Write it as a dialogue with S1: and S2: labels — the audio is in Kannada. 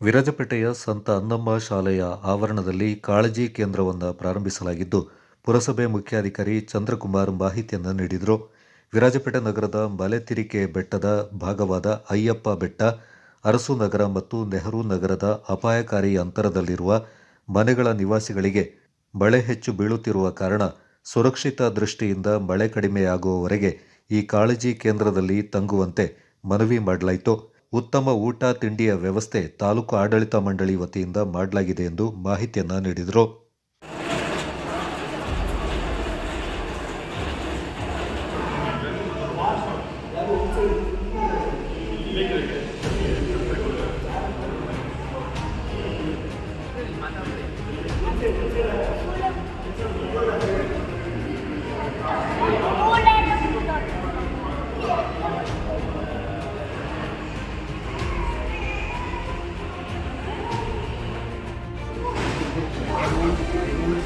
S1: ವಿರಾಜಪೇಟೆಯ ಸಂತ ಅನ್ನಮ್ಮ ಶಾಲೆಯ ಆವರಣದಲ್ಲಿ ಕಾಳಜಿ ಕೇಂದ್ರವನ್ನು ಪ್ರಾರಂಭಿಸಲಾಗಿದ್ದು, ಪುರಸಭೆ ಮುಖ್ಯಾಧಿಕಾರಿ ಚಂದ್ರಕುಮಾರ್ ಮಾಹಿತಿಯನ್ನು ನೀಡಿದರು. ವಿರಾಜಪೇಟೆ ನಗರದ ಮಲೆತಿರಿಕೆ ಬೆಟ್ಟದ ಭಾಗವಾದ ಅಯ್ಯಪ್ಪ ಬೆಟ್ಟ, ಅರಸು ನಗರ ಮತ್ತು ನೆಹರು ನಗರದ ಅಪಾಯಕಾರಿ ಅಂತರದಲ್ಲಿರುವ ಮನೆಗಳ ನಿವಾಸಿಗಳಿಗೆ ಮಳೆ ಹೆಚ್ಚು ಬೀಳುತ್ತಿರುವ ಕಾರಣ ಸುರಕ್ಷಿತ ದೃಷ್ಟಿಯಿಂದ ಮಳೆ ಕಡಿಮೆಯಾಗುವವರೆಗೆ ಈ ಕಾಳಜಿ ಕೇಂದ್ರದಲ್ಲಿ ತಂಗುವಂತೆ ಮನವಿ ಮಾಡಲಾಯಿತು. ಉತ್ತಮ ಊಟ ತಿಂಡಿಯ ವ್ಯವಸ್ಥೆ ತಾಲೂಕು ಆಡಳಿತ ಮಂಡಳಿ ವತಿಯಿಂದ ಮಾಡಲಾಗಿದೆ ಎಂದು ಮಾಹಿತಿಯನ್ನ ನೀಡಿದರು.
S2: Thank ಕೊಡ್ಬೇಕು